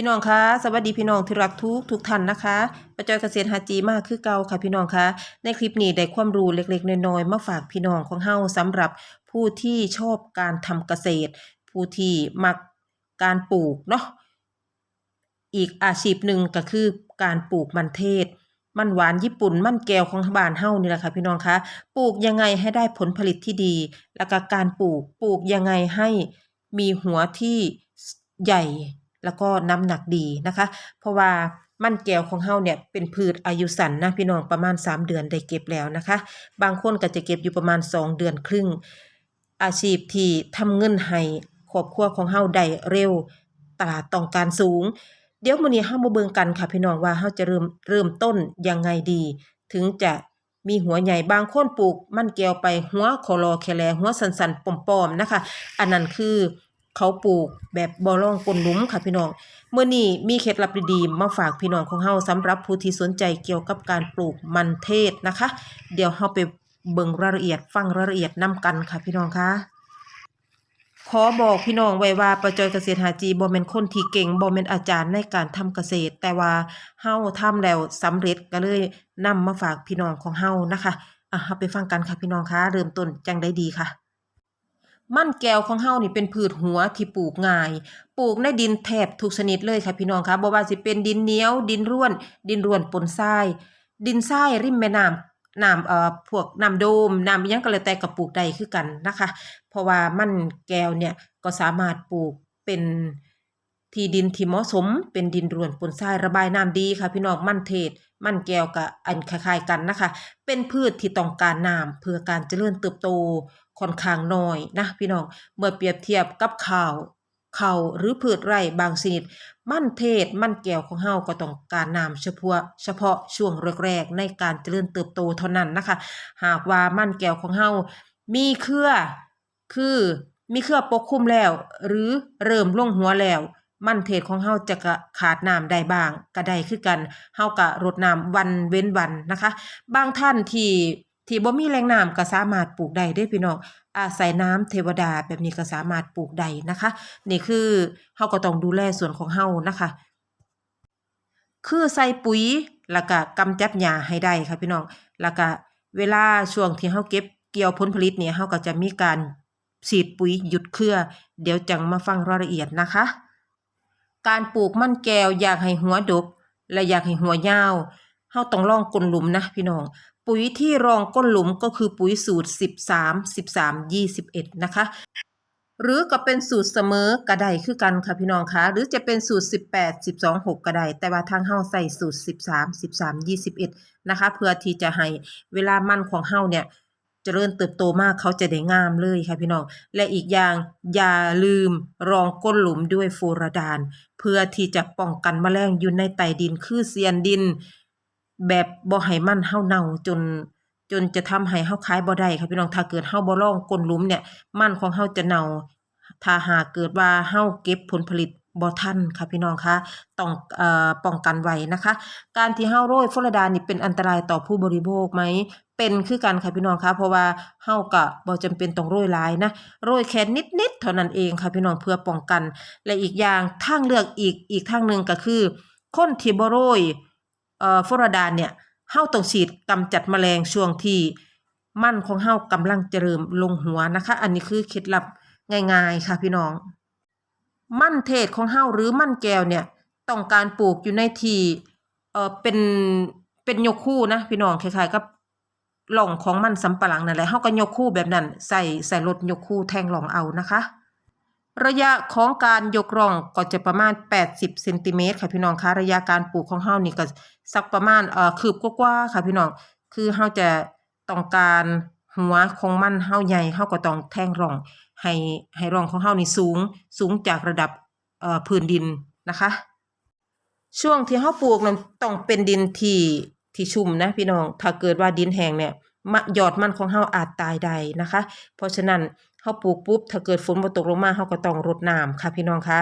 พี่น้องคะสวัสดีพี่น้องที่รักทุกทุกท่านนะคะประจอยเกษตรหาจีมากคือเก่าค่ะพี่น้องคะในคลิปนี้ได้ความรู้เล็กๆน้อยๆมาฝากพี่น้องของเฮาสำหรับผู้ที่ชอบการทำเกษตร ผู้ที่มักการปลูกเนาะอีกอาชีพหนึ่งก็คือการปลูกมันเทศ มันหวานญี่ปุ่น มันแก้วของบ้านเฮานี่แหละค่ะพี่น้องคะปลูกยังไงให้ได้ผลผลิตที่ดี แล้วก็การปลูกปลูกยังไงให้มีหัวที่ใหญ่ แล้วก็น้ำหนักดีนะคะ เพราะว่ามันแก้วของเฮาเนี่ยเป็นพืชอายุสั้นนะพี่น้องประมาณ 3 เดือนได้เก็บแล้วนะคะ บางคนก็จะเก็บอยู่ประมาณ 2 เดือนครึ่ง อาชีพที่ทำเงินให้ครอบครัวของเฮาได้เร็วตลาดต้องการสูง เดี๋ยวมื้อนี้เฮามาเบิ่งกันค่ะพี่น้องว่าเฮาจะเริ่มเริ่มต้นยังไงดี ถึงจะมีหัวใหญ่บางคนปลูก มันแก้วไปหัวคอรอแคลหัวสันๆปอมๆนะคะ อันนั้นคือ เขาปลูกแบบบ่ร่องก้นหลุมค่ะพี่น้องเมื่อนี้มีเคล็ดลับดีๆมาฝากพี่น้องของเฮาสำหรับผู้ที่สนใจเกี่ยวกับการปลูกมันเทศนะคะ เดี๋ยวเฮาไปเบิ่งรายละเอียดฟังรายละเอียดนํกันค่ะพี่น้องคะขอบอกพี่น้องไว้ว่าประจอยเกษตรหาจีบ่แม่นคนที่เก่งบ่แม่นอาจารย์ในการทำเกษตร แต่ว่าเฮาทำแล้วสำเร็จก็เลยนำมาฝากพี่น้องของเฮานะคะอะเฮาไปฟังกันค่ะพี่น้องคะเริ่มต้นจังได้ดีค่ะ มันแก้วของเฮานี่เป็นพืชหัวที่ปลูกง่าย ปลูกในดินแทบทุกชนิดเลยค่ะพี่น้องคะบ่ว่าสิเป็นดินเหนียว ดินร่วน ดินร่วนปนทราย ดินทรายริมแม่น้ำน้ำเอ่อพวกน้ำโดมน้ำอิหยังก็แล้วแต่ก็ปลูกได้คือกันนะคะ เพราะว่ามันแก้วเนี่ยก็สามารถปลูกเป็นที่ดินที่เหมาะสม เป็นดินร่วนปนทรายระบายน้ำดีค่ะพี่น้องมันเทศ มันแก้วกับอันคล้ายๆกันนะคะ เป็นพืชที่ต้องการน้ำเพื่อการเจริญเติบโต ค่อนข้างน้อยนะพี่น้องเมื่อเปรียบเทียบกับข้าวข้าวหรือพืชไร่บางชนิด มันเทศมันแก้วของเฮาก็ต้องการน้ำเฉพาะเฉพาะช่วงแรกๆในการเจริญเติบโตเท่านั้นนะคะ หากว่ามันแก้วของเฮามีเครือคือมีเครือปกคลุมแล้ว หรือเริ่มลงหัวแล้วมันเทศของเฮาจะกะขาดน้ำได้บ้างก็ได้คือกันเฮากะรดน้ำวันเว้นวันนะคะ บางท่านที่ ที่บ่มีแหล่งน้ำก็สามารถปลูกได้เด้พี่น้องอาศัยน้ำเทวดาแบบนี้ก็สามารถปลูกได้นะคะ นี่คือเฮาก็ต้องดูแลส่วนของเฮานะคะ คือใส่ปุ๋ยแล้วก็กำจัดหญ้าให้ได้ค่ะพี่น้องแล้วก็เวลาช่วงที่เฮาเก็บเกี่ยวผลผลิตเนี่ยเฮาก็จะมีการฉีดปุ๋ยหยุดเครือ เดี๋ยวจังมาฟังรายละเอียดนะคะ การปลูกมันแก้วอยากให้หัวดก และอยากให้หัวยาวเฮาต้องลองก้นหลุมนะพี่น้อง ปุ๋ยที่รองก้นหลุมก็คือปุ๋ยสูตร 13 13 21 นะคะ หรือก็เป็นสูตรเสมอก็ไดคือกันค่ะพี่น้องคะหรือจะเป็นสูตร 18 12 6ก็ไดแต่ว่าทางเฮาใส่สูตร 13 13 21 นะคะ เพื่อที่จะให้เวลามันของเฮาเนี่ยเจริญเติบโตมากเขาจะได้งามเลยค่ะพี่น้อง และอีกอย่างอย่าลืมรองก้นหลุมด้วยโฟราดาน เพื่อที่จะป้องกันแมลงอยู่ในใต้ดินคือเซียนดิน แบบบ่ให้มันเฮาเน่าจน จนจะทำให้เฮาขายบ่ได้ค่ะพี่น้องถ้าเกิดเฮาบ่รองก้นหลุมเนี่ย มันของเฮาจะเน่าถ้าหากเกิดว่าเฮาเก็บผลผลิตบ่ทันค่ะพี่น้องคะต้องเอ่อป้องกันไว้นะคะ การที่เฮาโรยฟลาดานี่เป็นอันตรายต่อผู้บริโภคไหมเป็นคือกันค่ะพี่น้องคะเพราะว่าเฮาก็บ่จำเป็นต้องโรยหลายนะโรยแค่นิดๆเท่านั้นเองค่ะพี่น้องเพื่อป้องกัน และอีกอย่างทางเลือกอีกอีกทางหนึ่งก็คือ คนที่บ่โรย เอ่อโฟลาดาเนี่ยเฮาต้องฉีดกำจัดแมลงช่วงที่มั่นของเฮากำลังเจริ่มลงหัวนะคะ อันนี้คือเคล็ดลับง่ายๆค่ะพี่น้อง มั่นเทศของเฮาหรือมั่นแก้วเนี่ยต้องการปลูกอยู่ในที่เอ่อเป็นเป็นยกคู่นะพี่น้องคล้ายๆกับหล่องของมันสำปะหลังนั่นแหละเฮาก็ยกคู่แบบนั้นใส่ใส่รถยกคู่แทงหล่องเอานะคะ ระยะของการยกร่องก็จะประมาณ 80เซนติเมตรค่ะพี่น้องคะระยะการปลูกของเฮานี่ก็สักประมาณเอ่อคืบกว่าๆค่ะพี่น้องคือเฮาจะต้องการหัวของมันเฮาใหญ่เฮาก็ต้องแท่งร่อง ให้ให้ร่องของเฮานี่สูงสูงจากระดับเอ่อพื้นดินนะคะ ช่วงที่เฮาปลูกนั้นต้องเป็นดินที่ที่ชุ่มนะพี่น้องถ้าเกิดว่าดินแห้งเนี่ยมะยอดมันของเฮาอาจตายได้นะคะ เพราะฉะนั้นเฮาปลูกปุ๊บถ้าเกิดฝนบ่ตกลงมาเฮาก็ต้องรดน้ำค่ะพี่น้องคะ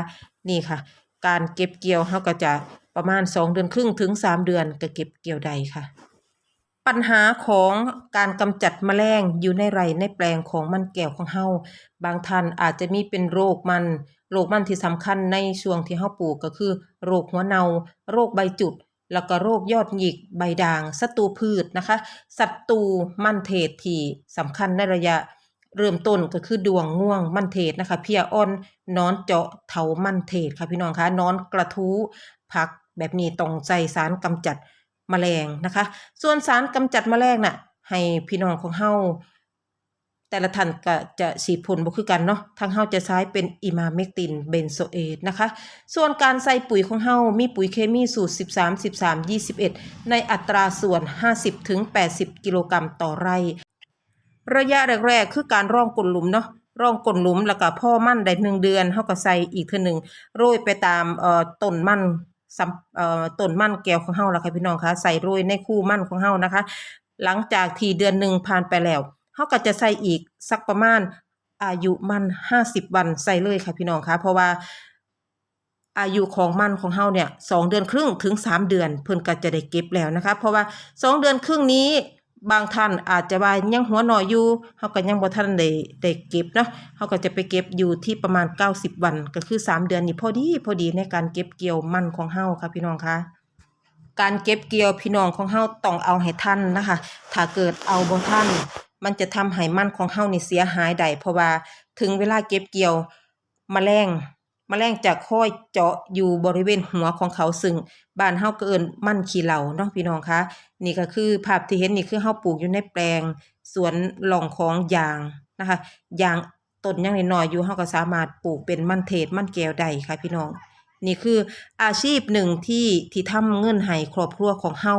นี่ค่ะ การเก็บเกี่ยวเฮาก็จะประมาณ2เดือนครึ่งถึง3เดือนก็เก็บเกี่ยวได้ค่ะ ปัญหาของการกำจัดแมลงอยู่ในไร่ในแปลงของมันแก้วของเฮาบางท่านอาจจะมีเป็นโรคมันโรคมันที่สำคัญในช่วงที่เฮาปลูกก็คือ โรคหัวเนาโรคใบจุดแล้วก็โรคยอดหยิกใบด่างศัตรูพืชนะคะศัตรูมันเทศที่สำคัญในระยะ เริ่มต้นก็คือดวงง่วงมันเทศนะคะ เพียอ่อนนอนเจาะเถามันเทศค่ะพี่น้องคะนอนกระทู้ผักแบบนี้ต้องใส่สารกำจัดแมลงนะคะ ส่วนสารกำจัดแมลงน่ะ ให้พี่น้องของเฮาแต่ละท่านก็จะฉีดพ่นบ่คือกันเนาะทางเฮาจะใช้เป็นอิมาเมกตินเบนโซเอตนะคะ ส่วนการใส่ปุ๋ยของเฮามีปุ๋ยเคมีสูตร 13 13 21 ในอัตราส่วน 50ถึง80 กิโลกรัมต่อไร่ ระยะแรกๆ คือการร่องกลนหลุมเนาะร่องกลนหลุมแล้วก็พ่อมั่นได้หนึ่งเดือนเฮาก็ใส่อีกเทื่อหนึ่งโรยไปตามเอ่อต้นมันสำเอ่อต้นมั่นแก้วของเฮาล่ะค่ะพี่น้องคะใส่โรยในคู่มั่นของเฮานะคะ หลังจากที่เดือนหนึ่งผ่านไปแล้วเฮาก็จะใส่อีกสักประมาณอายุมัน50วันใส่เลยค่ะพี่น้องคะเพราะว่าอายุของมันของเฮาเนี่ยสองเดือนครึ่งถึงสามเดือน เพิ่นก็จะได้เก็บแล้วนะคะ เพราะว่าสองเดือนครึ่งนี้ บางท่านอาจจะว่ายังหัวหน่อยอยู่เฮาก็ยังบ่ทันได้ได้เก็บเนาะเฮาก็จะไปเก็บอยู่ที่ประมาณ 90 วัน ก็คือ 3 เดือนนี่พอดีพอดีในการเก็บเกี่ยวมันของเฮาค่ะพี่น้องคะการเก็บเกี่ยวพี่น้องของเฮาต้องเอาให้ทันนะคะ ถ้าเกิดเอาบ่ทันมันจะทำให้มันของเฮานี่เสียหายได้เพราะว่าถึงเวลาเก็บเกี่ยวมแมลง แมลงจะค่อยเจาะอยู่บริเวณหัวของเขาซึ่งบ้านเฮาก็เอิ้นมันขี้เหล่าเนาะพี่น้องคะนี่ก็คือภาพที่เห็นนี่คือเฮาปลูกอยู่ในแปลง สวนหล่องของยางนะคะยางต้นยังน้อยๆอยู่เฮาก็สามารถปลูกเป็นมันเทศมันแก้วได้ค่ะพี่น้องนี่คืออาชีพหนึ่งที่ที่ทำเงินให้ครอบครัวของเฮา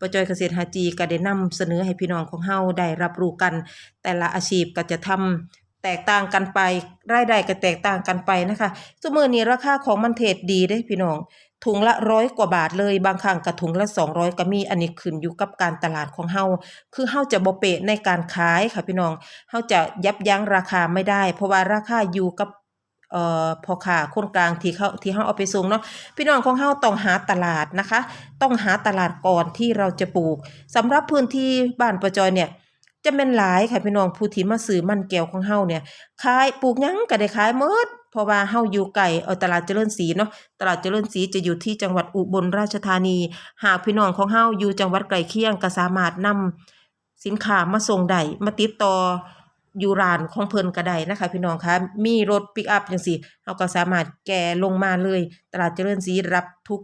ประจอยเกษตรหาจีก็ได้นำเสนอให้พี่น้องของเฮาได้รับรู้กัน แต่ละอาชีพก็จะทำ แตกต่างกันไปรายได้ก็แตกต่างกันไปนะคะสมือนี้ราคาของมันเทศดีเด้พี่น้องถุงละร้อยกว่าบาทเลยบางครั้งก็ถุงละ200ก็มีอันนี้ขึ้นอยู่กับการตลาดของเฮาคือเฮาจะบเปะในการขายค่ะพี่น้องเฮาจะยับยั้งราคาไม่ได้ เพราะว่าราคาอยู่กับเอ่อพอค้าคนกลางที่เขาที่เฮาเอาไปส่งเนาะพี่น้องของเฮาต้องหาตลาดนะคะ ต้องหาตลาดก่อนที่เราจะปลูกสำหรับพื้นที่บ้านประจอยเนี่ย จะเป็นหลายค่ะพี่น้องผู้ที่มาซื้อมันแก้วของเฮาเนี่ยขายปลูกยังก็ได้ขายหมดเพราะว่าเฮาอยู่ไกลเอาตลาดเจริญศรีเนาะตลาดเจริญศรีจะอยู่ที่จังหวัดอุบลราชธานี หากพี่น้องของเฮาอยู่จังหวัดใกล้เคียงก็สามารถนำสินค้ามาส่งได้มาติดต่ออยู่ร้านของเพิ่นก็ได้นะคะ พี่น้องคะมีรถปิกอัพจังซี่เฮาก็สามารถแก่ลงมาเลย ตลาดเจริญศรีรับทุก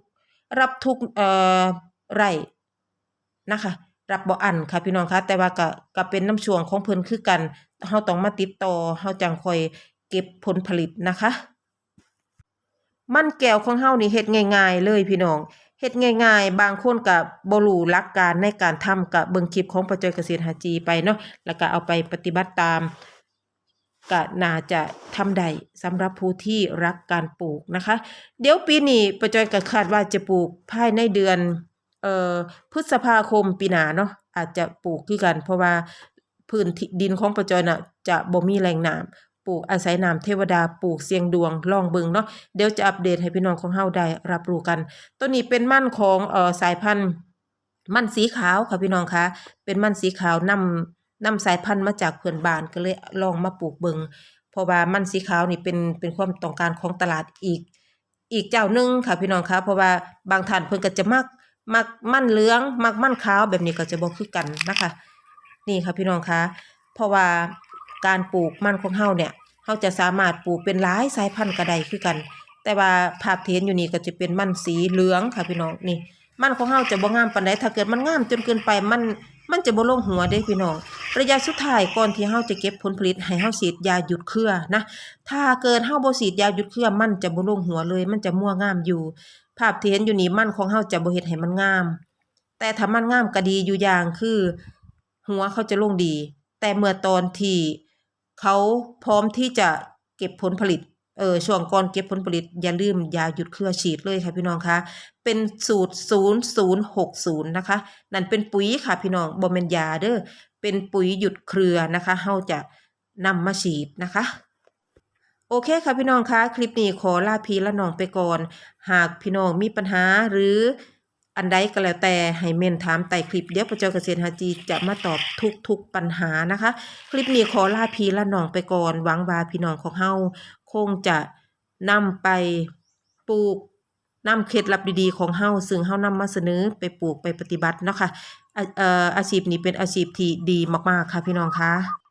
รับทุกเอ่อไร่นะคะ รับบ่อันค่ะพี่น้องคะแต่ว่าก็ก็เป็นน้ำช่วงของเพิ่นคือกันเฮาต้องมาติดต่อเฮาจังค่อยเก็บผลผลิตนะคะ มันแก้วของเฮานี่เฮ็ดง่าย ๆ เลยพี่น้องเฮ็ดง่ายๆ บางคนก็บ่รู้หลักการในการทำก็เบิ่งคลิปของประจอยเกษตรหาจีไปเนาะแล้วก็เอาไปปฏิบัติตามก็น่าจะทำได้สำหรับผู้ที่รักการปลูกนะคะ เดี๋ยวปีนี้ประจอยก็คาดว่าจะปลูกภายในเดือน เอ่อพฤษภาคมปีหน้าเนาะอาจจะปลูกคือกัน เพราะว่าพื้นที่ดินของประจอยน่ะจะบ่มีแหล่งน้ำปลูกอาศัยน้ำเทวดาปลูกเสียงดวงลองเบิงเนาะเดี๋ยวจะอัปเดตให้พี่น้องของเฮาได้รับรู้กัน ตัวนี้เป็นมันของเอ่อสายพันธุ์มันสีขาวค่ะพี่น้องคะเป็นมันสีขาวนำนำสายพันธุ์มาจากเพื่อนบ้านก็เลยลองมาปลูกเบิงเพราะว่ามันสีขาวนี่เป็นเป็นความต้องการของตลาดอีก อีกเจ้าหนึงค่ะพี่น้องคะเพราะว่าบางท่านเพิ่นก็จะมัก มักมั่นเหลือง มักมั่นขาวแบบนี้ก็จะบ่คือกันนะคะ นี่ค่ะพี่น้องคะเพราะว่าการปลูกมันของเฮาเนี่ยเฮาจะสามารถปลูกเป็นหลายสายพันธุ์ก็ได้คือกัน แต่ว่าภาพที่เห็นอยู่นี่ก็จะเป็นมันสีเหลืองค่ะพี่น้องนี่ มันของเฮาจะบ่งามปานใดถ้าเกิดมันงามจนเกินไปมันมันจะบ่ลงหัวเด้พี่น้อง ระยะสุดท้ายก่อนที่เฮาจะเก็บผลผลิตให้เฮาฉีดยาหยุดเครือนะ ถ้าเกิดเฮาบ่ฉีดยาหยุดเครือมันจะบ่ลงหัวเลย มันจะมั่วงามอยู่ ภาพที่เห็นอยู่นี่มันของเฮาจะบ่เฮ็ดให้มันงาม แต่ถ้ามันงามก็ดีอยู่อย่างคือ หัวเขาจะลงดี แต่เมื่อตอนที่เขาพร้อมที่จะเก็บผลผลิตเออช่วงก่อนเก็บผลผลิตอย่าลืมยาหยุดเครือฉีดเลยค่ะพี่น้องคะเป็นสูตร 0060 นะคะ นั่นเป็นปุ๋ยค่ะพี่น้องบ่แม่นยาเด้อเป็นปุ๋ยหยุดเครือนะคะเฮาจะนำมาฉีดนะคะ โอเคค่ะพี่น้องคะคลิปนี้ขอลาพี่ละน้องไปก่อน หากพี่น้องมีปัญหาหรืออันใดก็แล้วแต่ให้เมนถามใต้คลิปเดี๋ยวประจอเกษตรฮาจีจะมาตอบทุกๆปัญหานะคะ คลิปนี้ขอลาพี่ละน้องไปก่อนหวังว่าพี่น้องของเฮาคงจะนำไปปลูกนำเคล็ดลับดีๆของเฮาซึ่งเฮานำมาเสนอไปปลูกไปปฏิบัตินะคะออออาชีพนี้เป็นอาชีพที่ดีมากๆค่ะพี่น้องคะ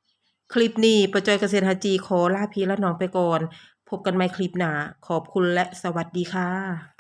คลิปนี้ประจอยเกษตรฮาจีขอลาพี่และน้องไปก่อน พบกันใหม่คลิปหน้าขอบคุณและสวัสดีค่ะ